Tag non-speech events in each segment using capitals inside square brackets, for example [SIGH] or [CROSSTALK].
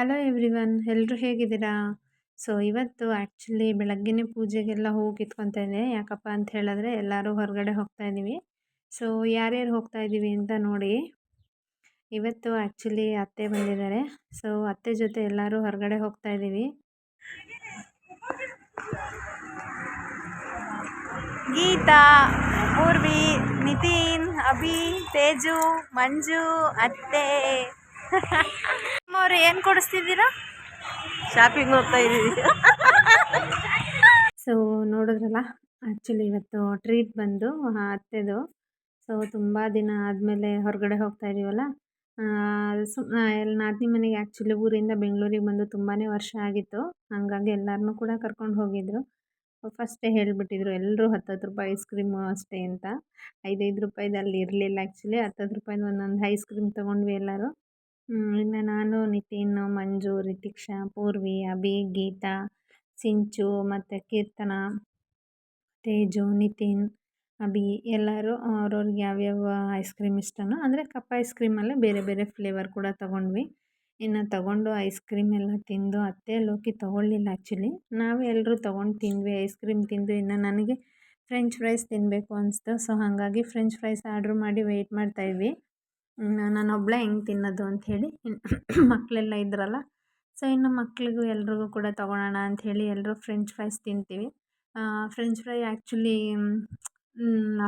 Hello everyone ಎಲ್ಲರೂ ಹೇಗಿದ್ದೀರಾ? So ಇವತ್ತು ಆ್ಯಕ್ಚುಲಿ ಬೆಳಗ್ಗೆನೇ ಪೂಜೆಗೆಲ್ಲ ಹೋಗಿ ಕಿತ್ಕೊತಾ ಇದ್ದೆ ಯಾಕಪ್ಪ ಅಂತ ಹೇಳಿದ್ರೆ ಎಲ್ಲರೂ ಹೊರಗಡೆ ಹೋಗ್ತಾ ಇದ್ದೀವಿ. ಸೊ ಯಾರ್ಯಾರು ಹೋಗ್ತಾ ಇದ್ದೀವಿ ಅಂತ ನೋಡಿ. ಇವತ್ತು ಆ್ಯಕ್ಚುಲಿ ಅತ್ತೆ ಬಂದಿದ್ದಾರೆ. ಸೊ ಅತ್ತೆ ಜೊತೆ ಎಲ್ಲರೂ ಹೊರಗಡೆ ಹೋಗ್ತಾ ಇದ್ದೀವಿ. ಗೀತಾ, ಪೂರ್ವಿ, ನಿತಿನ್, ಅಭಿ, ತೇಜು, ಮಂಜು, ಅತ್ತೆ. [LAUGHS] ಅವ್ರು ಏನು ಕೊಡಿಸ್ತಿದ್ದೀರಾ? ಶಾಪಿಂಗ್ ಹೋಗ್ತಾ ಇದೀವಿ. [LAUGHS] ಸೊ ನೋಡಿದ್ರಲ್ಲ ಆ್ಯಕ್ಚುಲಿ ಇವತ್ತು ಟ್ರೀಟ್ ಬಂದು ಅತ್ತೆದು. ಸೊ ತುಂಬ ದಿನ ಆದಮೇಲೆ ಹೊರಗಡೆ ಹೋಗ್ತಾ ಇದ್ದೀವಲ್ಲ ಸು ಎಲ್ಲ ನಾದಿನಿ ಮನೆಗೆ ಆ್ಯಕ್ಚುಲಿ ಊರಿಂದ ಬೆಂಗಳೂರಿಗೆ ಬಂದು ತುಂಬಾ ವರ್ಷ ಆಗಿತ್ತು. ಹಂಗಾಗಿ ಎಲ್ಲರನ್ನೂ ಕೂಡ ಕರ್ಕೊಂಡು ಹೋಗಿದ್ರು. ಫಸ್ಟೇ ಹೇಳಿಬಿಟ್ಟಿದ್ರು ಎಲ್ಲರೂ ಹತ್ತತ್ತು ರೂಪಾಯಿ ಐಸ್ ಕ್ರೀಮು ಅಷ್ಟೇ ಅಂತ. ಐದೈದು ರೂಪಾಯಿದು ಅಲ್ಲಿ ಇರಲಿಲ್ಲ ಆ್ಯಕ್ಚುಲಿ ಹತ್ತತ್ತು ರೂಪಾಯಿದು ಒಂದೊಂದು ಐಸ್ ಕ್ರೀಮ್ ತೊಗೊಂಡ್ವಿ ಎಲ್ಲರೂ. ಇನ್ನು ನಾನು, ನಿತಿನ್, ಮಂಜು, ರಿತಿಕ್ಷಾ, ಪೂರ್ವಿ, ಅಭಿ, ಗೀತಾ, ಸಿಂಚು ಮತ್ತು ಕೀರ್ತನ, ತೇಜು, ನಿತಿನ್, ಅಭಿ ಎಲ್ಲರೂ ಅವ್ರವ್ರಿಗೆ ಯಾವ್ಯಾವ ಐಸ್ ಕ್ರೀಮ್ ಇಷ್ಟನೋ, ಅಂದರೆ ಕಪ್ ಐಸ್ ಕ್ರೀಮಲ್ಲೇ ಬೇರೆ ಬೇರೆ ಫ್ಲೇವರ್ ಕೂಡ ತಗೊಂಡ್ವಿ. ಇನ್ನು ತೊಗೊಂಡು ಐಸ್ ಕ್ರೀಮ್ ಎಲ್ಲ ತಿಂದು ಅತ್ತೆ ಲೋಕಿ ತೊಗೊಳ್ಳಿಲ್ಲ ಆ್ಯಕ್ಚುಲಿ ನಾವೆಲ್ಲರೂ ತೊಗೊಂಡು ತಿಂದ್ವಿ ಐಸ್ ಕ್ರೀಮ್ ತಿಂದು ಇನ್ನು ನನಗೆ ಫ್ರೆಂಚ್ ಫ್ರೈಸ್ ತಿನ್ನಬೇಕು ಅನಿಸ್ತು ಸೊ ಹಾಗಾಗಿ ಫ್ರೆಂಚ್ ಫ್ರೈಸ್ ಆರ್ಡ್ರ್ ಮಾಡಿ ವೆಯ್ಟ್ ಮಾಡ್ತಾಯಿದ್ವಿ ನಾನು ಒಬ್ಬಳೆ ಹೆಂಗೆ ತಿನ್ನೋದು ಅಂಥೇಳಿ [COUGHS] ಮಕ್ಕಳೆಲ್ಲ ಇದ್ರಲ್ಲ ಸೊ ಇನ್ನು ಮಕ್ಕಳಿಗೂ ಎಲ್ರಿಗೂ ಕೂಡ ತೊಗೊಳೋಣ ಅಂಥೇಳಿ ಎಲ್ಲರೂ ಫ್ರೆಂಚ್ ಫ್ರೈಸ್ ತಿಂತೀವಿ. ಫ್ರೆಂಚ್ ಫ್ರೈ ಆ್ಯಕ್ಚುಲಿ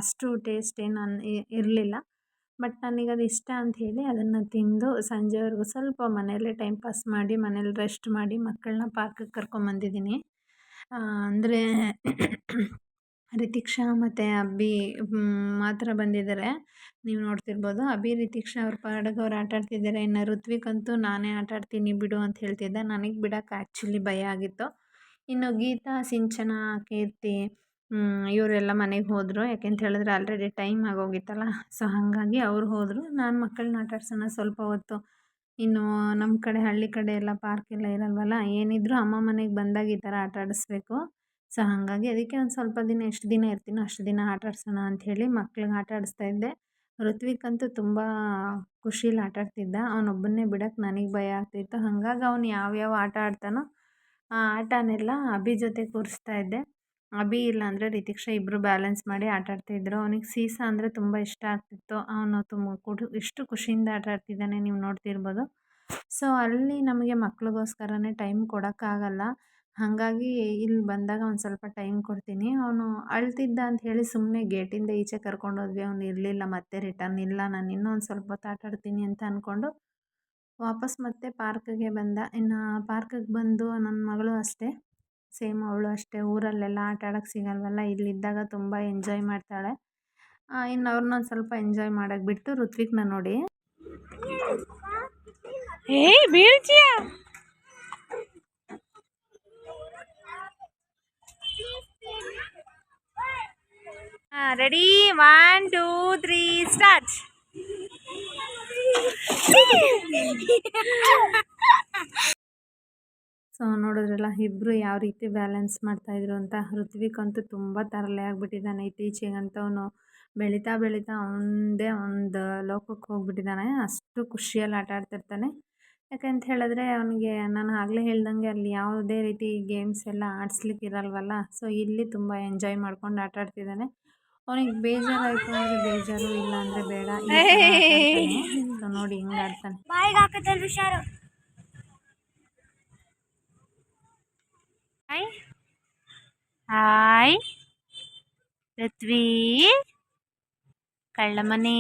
ಅಷ್ಟು ಟೇಸ್ಟ್ ಏನು ಇರಲಿಲ್ಲ. ಬಟ್ ನನಗದು ಇಷ್ಟ ಅಂಥೇಳಿ ಅದನ್ನು ತಿಂದು ಸಂಜೆವರೆಗೂ ಸ್ವಲ್ಪ ಮನೆಯಲ್ಲೇ ಟೈಮ್ ಪಾಸ್ ಮಾಡಿ ಮನೇಲಿ ರೆಸ್ಟ್ ಮಾಡಿ ಮಕ್ಕಳನ್ನ ಪಾರ್ಕಿಗೆ ಕರ್ಕೊಂಬಂದಿದ್ದೀನಿ. ಅಂದರೆ [COUGHS] ರಿತಿಕ್ಷಾ ಮತ್ತು ಅಬ್ಬಿ ಮಾತ್ರ ಬಂದಿದ್ದಾರೆ ನೀವು ನೋಡ್ತಿರ್ಬೋದು. ಅಭಿ, ರಿತಿಕ್ಷಾ ಅವ್ರ ಪಾಡಿಗೆ ಅವ್ರು ಆಟ ಆಡ್ತಿದ್ದಾರೆ ಇನ್ನು ಋತ್ವಿಕ್ ಅಂತೂ ನಾನೇ ಆಟಾಡ್ತೀನಿ ಬಿಡು ಅಂತ ಹೇಳ್ತಿದ್ದೆ. ನನಗೆ ಬಿಡೋಕೆ ಆ್ಯಕ್ಚುಲಿ ಭಯ ಆಗಿತ್ತು. ಇನ್ನು ಗೀತಾ, ಸಿಂಚನ, ಕೀರ್ತಿ ಇವರೆಲ್ಲ ಮನೆಗೆ ಹೋದರು. ಯಾಕೆಂತ ಹೇಳಿದ್ರೆ ಆಲ್ರೆಡಿ ಟೈಮ್ ಆಗೋಗಿತ್ತಲ್ಲ. ಸೊ ಹಾಗಾಗಿ ಅವ್ರು ಹೋದರು. ನಾನು ಮಕ್ಕಳನ್ನ ಆಟಾಡ್ಸೋಣ ಸ್ವಲ್ಪ ಹೊತ್ತು. ಇನ್ನು ನಮ್ಮ ಕಡೆ ಹಳ್ಳಿ ಕಡೆ ಎಲ್ಲ ಪಾರ್ಕ್ ಎಲ್ಲ ಇರಲ್ವಲ್ಲ? ಏನಿದ್ರು ಅಮ್ಮ ಮನೆಗೆ ಬಂದಾಗ ಈ ಥರ ಆಟ ಆಡಿಸ್ಬೇಕು. ಸೊ, ಹಾಗಾಗಿ ಅದಕ್ಕೆ ಒಂದು ಸ್ವಲ್ಪ ದಿನ, ಎಷ್ಟು ದಿನ ಇರ್ತೀನೋ ಅಷ್ಟು ದಿನ ಆಟ ಆಡ್ಸೋಣ ಅಂಥೇಳಿ ಮಕ್ಳಿಗೆ ಆಟ ಆಡಿಸ್ತಾ ಇದ್ದೆ. ಋತ್ವಿಕ್ ಅಂತೂ ತುಂಬ ಖುಷೀಲಿ ಆಟ ಆಡ್ತಿದ್ದ. ಅವನೊಬ್ಬನ್ನೇ ಬಿಡೋಕೆ ನನಗೆ ಭಯ ಆಗ್ತಿತ್ತು. ಹಾಗಾಗಿ ಅವನು ಯಾವ್ಯಾವ ಆಟ ಆಡ್ತಾನೋ ಆ ಆಟನೆಲ್ಲ ಅಭಿ ಜೊತೆ ಕೂರಿಸ್ತಾ ಇದ್ದೆ. ಅಭಿ ಇಲ್ಲಾಂದರೆ ರಿತಿಕ್ಷಾ ಇಬ್ಬರು ಬ್ಯಾಲೆನ್ಸ್ ಮಾಡಿ ಆಟ ಆಡ್ತಿದ್ರು ಅವನಿಗೆ ಸೀಸಾ ಅಂದರೆ ತುಂಬ ಇಷ್ಟ ಆಗ್ತಿತ್ತು. ಅವನು ತುಂಬ ಕುಡು ಎಷ್ಟು ಖುಷಿಯಿಂದ ಆಟ ಆಡ್ತಿದ್ದಾನೆ ನೀವು ನೋಡ್ತಿರ್ಬೋದು. ಸೊ, ಅಲ್ಲಿ ನಮಗೆ ಮಕ್ಳಿಗೋಸ್ಕರನೇ ಟೈಮ್ ಕೊಡೋಕ್ಕಾಗಲ್ಲ. ಹಾಗಾಗಿ ಇಲ್ಲಿ ಬಂದಾಗ ಒಂದು ಸ್ವಲ್ಪ ಟೈಮ್ ಕೊಡ್ತೀನಿ. ಅವನು ಅಳ್ತಿದ್ದ ಅಂತ ಹೇಳಿ ಸುಮ್ಮನೆ ಗೇಟಿಂದ ಈಚೆ ಕರ್ಕೊಂಡೋದ್ವಿ ಅವ್ನು ಇರಲಿಲ್ಲ, ಮತ್ತೆ ರಿಟರ್ನ್ ಇಲ್ಲ. ನಾನು ಇನ್ನೂ ಒಂದು ಸ್ವಲ್ಪ ಹೊತ್ತು ಆಟಾಡ್ತೀನಿ ಅಂತ ಅಂದ್ಕೊಂಡು ವಾಪಸ್ ಮತ್ತೆ ಪಾರ್ಕ್ಗೆ ಬಂದ. ಇನ್ನು ಪಾರ್ಕಿಗೆ ಬಂದು ನನ್ನ ಮಗಳು ಅಷ್ಟೇ. ಸೇಮ್ ಅವಳು ಅಷ್ಟೇ. ಊರಲ್ಲೆಲ್ಲ ಆಟ ಆಡೋಕ್ಕೆ ಸಿಗಲ್ವಲ್ಲ? ಇಲ್ಲಿದ್ದಾಗ ತುಂಬ ಎಂಜಾಯ್ ಮಾಡ್ತಾಳೆ. ಇನ್ನು ಅವ್ರನ್ನ ಒಂದು ಸ್ವಲ್ಪ ಎಂಜಾಯ್ ಮಾಡೋಕ್ಕೆ ಬಿಟ್ಟು ಋತ್ವಿಕ್ನ ನೋಡಿ. Ready one two three start so ನೋಡಿದ್ರಲ್ಲ ಇಬ್ಬರು ಯಾವ ರೀತಿ ಬ್ಯಾಲೆನ್ಸ್ ಮಾಡ್ತಾ ಮಾಡ್ತಾಯಿದ್ರು ಅಂತ ಋತ್ವಿಕ್ ಅಂತೂ ತುಂಬ ತರಲೆ ಆಗಿಬಿಟ್ಟಿದ್ದಾನೆ. ಇತ್ತೀಚೆಗಂತ ಅವನು ಬೆಳೀತಾ ಬೆಳೀತಾ ಅವನದೇ ಒಂದು ಲೋಕಕ್ಕೆ ಹೋಗ್ಬಿಟ್ಟಿದ್ದಾನೆ. ಅಷ್ಟು ಖುಷಿಯಲ್ಲಿ ಆಟ ಆಡ್ತಿರ್ತಾನೆ. ಯಾಕಂತ ಹೇಳಿದ್ರೆ, ಅವನಿಗೆ ನಾನು ಆಗಲೇ ಹೇಳ್ದಂಗೆ ಅಲ್ಲಿ ಯಾವುದೇ ರೀತಿ ಗೇಮ್ಸ್ ಎಲ್ಲ ಆಡಿಸ್ಲಿಕ್ಕೆ ಇರಲ್ವಲ್ಲ ಸೊ ಇಲ್ಲಿ ತುಂಬ ಎಂಜಾಯ್ ಮಾಡ್ಕೊಂಡು ಆಟ ಆಡ್ತಿದ್ದಾನೆ. ಅವನಿಗೆ ಬೇಜಾರಾಯಿತು ಅಂದರೆ ಬೇಜಾರು ಇಲ್ಲ ಅಂದರೆ ಬೇಡ. ಸೊ ನೋಡಿ ಹಿಂಗೆ ಆಡ್ತಾನೆ. ಬಾಯಿಗೆ ಹಾಕತ್ತಲ್ಲ ಹುಷಾರು. ಹಾಯ್. ಹಾಯ್. ಪೃಥ್ವಿ. ಕಳ್ಳಮನೆ.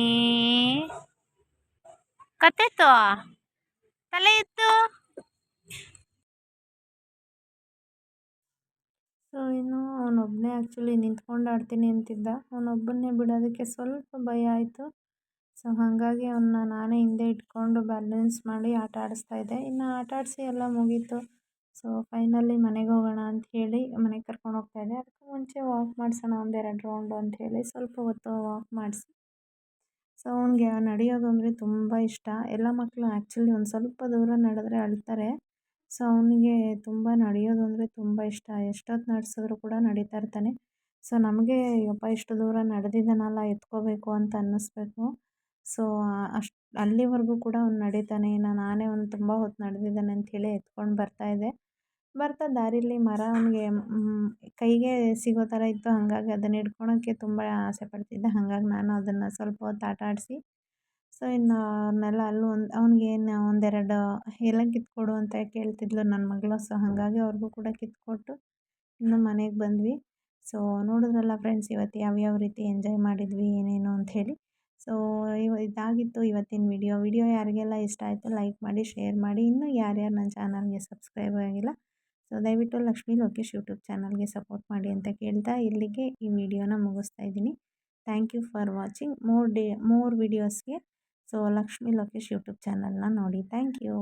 ತೋ ತಲೆ ಇತ್ತು ಸೊ, ಇನ್ನು ಅವನೊಬ್ಬನೇ ಆ್ಯಕ್ಚುಲಿ ನಿಂತ್ಕೊಂಡು ಆಡ್ತೀನಿ ಅಂತಿದ್ದ. ಅವನೊಬ್ಬನ್ನೇ ಬಿಡೋದಕ್ಕೆ ಸ್ವಲ್ಪ ಭಯ ಆಯಿತು. ಸೊ, ಹಾಗಾಗಿ ಅವನ್ನ ನಾನೇ ಹಿಂದೆ ಇಟ್ಕೊಂಡು ಬ್ಯಾಲೆನ್ಸ್ ಮಾಡಿ ಆಟ ಆಡಿಸ್ತಾ ಇದ್ದೆ. ಇನ್ನು ಆಟ ಆಡಿಸಿ ಎಲ್ಲ ಮುಗೀತು. ಸೊ ಫೈನಲಿ ಮನೆಗೆ ಹೋಗೋಣ ಅಂತ ಹೇಳಿ ಮನೆಗೆ ಕರ್ಕೊಂಡು ಹೋಗ್ತಾ ಇದ್ದೆ. ಅದಕ್ಕೆ ಮುಂಚೆ ವಾಕ್ ಮಾಡಿಸೋಣ ಒಂದೆರಡು ರೌಂಡು ಹೇಳಿ ಸ್ವಲ್ಪ ಹೊತ್ತು ವಾಕ್ ಮಾಡಿಸಿ. ಸೊ, ಅವನಿಗೆ ನಡೆಯೋದು ಅಂದರೆ ತುಂಬ ಇಷ್ಟ. ಎಲ್ಲ ಮಕ್ಕಳು ಆ್ಯಕ್ಚುಲಿ ಒಂದು ಸ್ವಲ್ಪ ದೂರ ನಡೆದ್ರೆ ಅಳ್ತಾರೆ. ಸೊ, ಅವನಿಗೆ ತುಂಬ ನಡೆಯೋದು ಅಂದರೆ ತುಂಬ ಇಷ್ಟ. ಎಷ್ಟೊತ್ತು ನಡೆಸಿದ್ರು ಕೂಡ ನಡೀತಾ ಇರ್ತಾನೆ. ಸೊ, ನಮಗೆ, ಯಪ್ಪ, ಇಷ್ಟು ದೂರ ನಡೆದಿದ್ದಾನಲ್ಲ, ಎತ್ಕೋಬೇಕು ಅಂತ ಅನ್ನಿಸ್ಬೇಕು. ಸೊ, ಅಷ್ಟು, ಅಲ್ಲಿವರೆಗೂ ಕೂಡ ಅವ್ನು ನಡೀತಾನೆ. ಇನ್ನು ನಾನೇ ಅವ್ನು ತುಂಬ ಹೊತ್ತು ನಡೆದಿದ್ದಾನೆ ಅಂಥೇಳಿ ಎತ್ಕೊಂಡು ಬರ್ತಾ ಬರ್ತಾಯಿದ್ದೆ ಬರ್ತಾ ದಾರಿಲಿ ಮರ ಅವನಿಗೆ ಕೈಗೆ ಸಿಗೋ ಥರ ಇತ್ತು, ಹಾಗಾಗಿ ಅದನ್ನು ಹಿಡ್ಕೊಳಕ್ಕೆ ತುಂಬ ಆಸೆ ಪಡ್ತಿದ್ದೆ. ಹಾಗಾಗಿ ನಾನು ಅದನ್ನು ಸ್ವಲ್ಪ ಹೊತ್ತು ಆಟ ಆಡಿಸಿ ಸೊ, ಇನ್ನು ಅವ್ರನ್ನೆಲ್ಲ ಅಲ್ಲೂ ಒಂದು, ಅವ್ನಿಗೆ ಏನು ಒಂದೆರಡು ಎಲೆ ಕಿತ್ಕೊಡು ಅಂತ ಕೇಳ್ತಿದ್ಲು ನನ್ನ ಮಗಳು. ಸೊ, ಹಾಗಾಗಿ ಅವ್ರಿಗೂ ಕೂಡ ಕಿತ್ಕೊಟ್ಟು ಇನ್ನು ಮನೆಗೆ ಬಂದ್ವಿ. ಸೊ, ನೋಡಿದ್ರಲ್ಲ ಫ್ರೆಂಡ್ಸ್ ಇವತ್ತು ಯಾವ್ಯಾವ ರೀತಿ ಎಂಜಾಯ್ ಮಾಡಿದ್ವಿ, ಏನೇನು ಅಂಥೇಳಿ ಸೊ, ಇವ, ಇದಾಗಿತ್ತು ಇವತ್ತಿನ ವಿಡಿಯೋ ವಿಡಿಯೋ ಯಾರಿಗೆಲ್ಲ ಇಷ್ಟ ಆಯಿತು ಲೈಕ್ ಮಾಡಿ ಶೇರ್ ಮಾಡಿ. ಇನ್ನೂ ಯಾರ್ಯಾರು ನನ್ನ ಚಾನಲ್ಗೆ ಸಬ್ಸ್ಕ್ರೈಬ್ ಆಗಿಲ್ಲ, ಸೊ, ದಯವಿಟ್ಟು ಲಕ್ಷ್ಮೀ ಲೋಕೇಶ್ ಯೂಟ್ಯೂಬ್ ಚಾನಲ್ಗೆ ಸಪೋರ್ಟ್ ಮಾಡಿ ಅಂತ ಕೇಳ್ತಾ ಇಲ್ಲಿಗೆ ಈ ವಿಡಿಯೋನ ಮುಗಿಸ್ತಾ ಇದ್ದೀನಿ. Thank you for watching more day more ವಿಡಿಯೋಸ್ಗೆ so Lakshmi Lokesh YouTube ಚಾನಲ್ನ ನೋಡಿ. Thank you